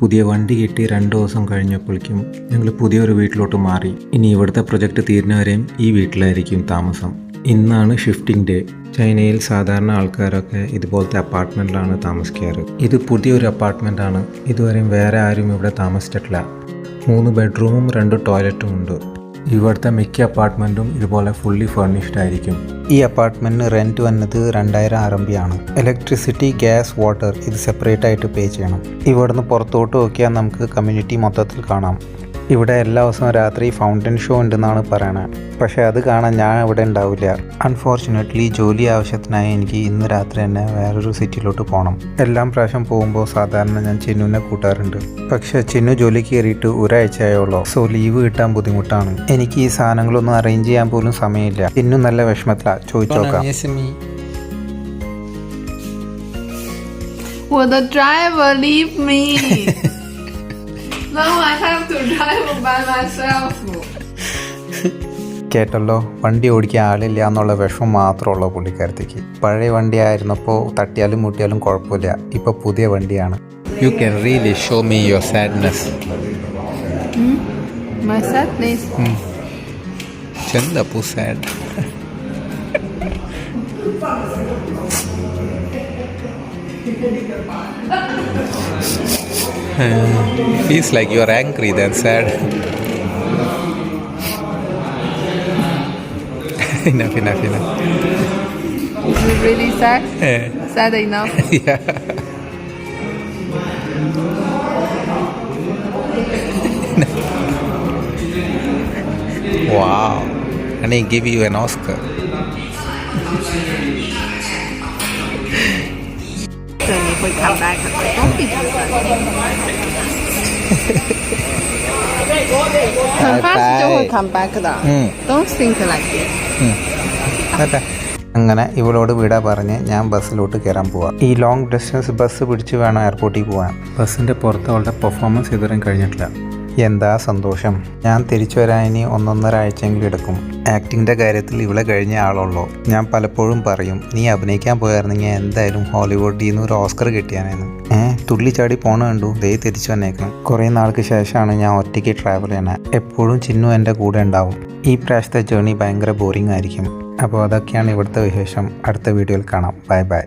പുതിയ വണ്ടി കിട്ടി രണ്ട് ദിവസം കഴിഞ്ഞപ്പോഴേക്കും ഞങ്ങൾ പുതിയൊരു വീട്ടിലോട്ട് മാറി. ഇനി ഇവിടുത്തെ പ്രൊജക്റ്റ് തീരുന്നവരെയും ഈ വീട്ടിലായിരിക്കും താമസം. ഇന്നാണ് ഷിഫ്റ്റിംഗ് ഡേ ചൈനയിൽ സാധാരണ ആൾക്കാരൊക്കെ ഇതുപോലത്തെ അപ്പാർട്ട്മെന്റിലാണ് താമസിക്കാറ്. ഇത് പുതിയൊരു അപ്പാർട്ട്മെന്റ് ആണ്. ഇതുവരെയും വേറെ ആരും ഇവിടെ താമസിച്ചിട്ടില്ല. മൂന്ന് ബെഡ്റൂമും രണ്ട് ടോയ്ലറ്റും ഉണ്ട്. ഇവിടുത്തെ മിക്ക അപ്പാർട്ട്മെന്റും ഇതുപോലെ ഫുള്ളി ഫർണിഷ്ഡ് ആയിരിക്കും. ഈ അപ്പാർട്ട്മെന്റിന് റെന്റ് വന്നത് രണ്ടായിരം ആർ എം ബി ആണ്. ഇലക്ട്രിസിറ്റി ഗ്യാസ് വാട്ടർ ഇത് സെപ്പറേറ്റ് ആയിട്ട് പേ ചെയ്യണം. ഇവിടുന്ന് പുറത്തോട്ട് നോക്കിയാൽ നമുക്ക് കമ്മ്യൂണിറ്റി മൊത്തത്തിൽ കാണാം. ഇവിടെ എല്ലാ ദിവസവും രാത്രി ഫൗണ്ടൻ ഷോ ഉണ്ടെന്നാണ് പറയണത് പക്ഷേ അത് കാണാൻ ഞാൻ ഇവിടെ ഉണ്ടാവില്ല. അൺഫോർച്ചുനേറ്റ്ലി ജോലി ആവശ്യത്തിനായി എനിക്ക് ഇന്ന് രാത്രി തന്നെ വേറൊരു സിറ്റിയിലോട്ട് പോകണം എല്ലാം പ്രാവശ്യം പോകുമ്പോൾ സാധാരണ ഞാൻ ചിന്നുവിനെ കൂട്ടാറുണ്ട്. പക്ഷേ ചിന്നു ജോലി കയറിയിട്ട് ഒരാഴ്ചയായുള്ളൂ. സോ ലീവ് കിട്ടാൻ ബുദ്ധിമുട്ടാണ്. എനിക്ക് ഈ സാധനങ്ങളൊന്നും അറേഞ്ച് ചെയ്യാൻ പോലും സമയമില്ല. ചിന്നു നല്ല വിഷമത്തിലാണ് ചോദിച്ചോക്കാം Will the driver leave me? by myself. കേട്ടല്ലോ വണ്ടി ഓടിക്കാൻ ആളില്ല എന്നുള്ള വിഷമം മാത്രമുള്ള പുള്ളിക്കാരത്തേക്ക്. പഴയ വണ്ടി ആയിരുന്നപ്പോൾ തട്ടിയാലും മുട്ടിയാലും കുഴപ്പമില്ല. ഇപ്പോൾ പുതിയ വണ്ടിയാണ്. You can really show me your sadness My sadness. ചെന്തപ്പു sad Feels like you are angry than sad. enough, enough, enough. Is it really sad? Yeah. Sad enough? yeah. wow. And he give you an Oscar. this. അതെ അങ്ങനെ ഇവളോട് വിട പറഞ്ഞ് ഞാൻ ബസ്സിലോട്ട് കയറാൻ പോവാം. ഈ long distance bus പിടിച്ച് വേണം എയർപോർട്ടിൽ പോകാൻ ബസ്സിന്റെ പുറത്ത് അവളുടെ പെർഫോമൻസ് ഇതുവരെയും കഴിഞ്ഞിട്ടില്ല. എന്താ സന്തോഷം? ഞാൻ തിരിച്ചു വരാൻ ഇനി ഒന്നൊന്നര ആഴ്ചയെങ്കിലും എടുക്കും. ആക്ടിങ്ങിന്റെ കാര്യത്തിൽ ഇവിടെ കഴിഞ്ഞ ആളുള്ളൂ. ഞാൻ പലപ്പോഴും പറയും നീ അഭിനയിക്കാൻ പോയായിരുന്നെങ്കിൽ എന്തായാലും ഹോളിവുഡിൽ നിന്ന് ഒരു ഓസ്കർ കിട്ടിയാനായിരുന്നു. ഏഹ് തുള്ളിച്ചാടി പോണ കണ്ടു. ദേ തിരിച്ചു വന്നേക്കണം. കുറേ നാൾക്ക് ശേഷമാണ് ഞാൻ ഒറ്റയ്ക്ക് ട്രാവൽ ചെയ്യണത് എപ്പോഴും ചിന്നു എന്റെ കൂടെ ഉണ്ടാവും. ഈ പ്രാവശ്യത്തെ ജേണി ഭയങ്കര ബോറിംഗ് ആയിരിക്കും. അപ്പോൾ അതൊക്കെയാണ് ഇവിടുത്തെ വിശേഷം. അടുത്ത വീഡിയോയിൽ കാണാം. Bye bye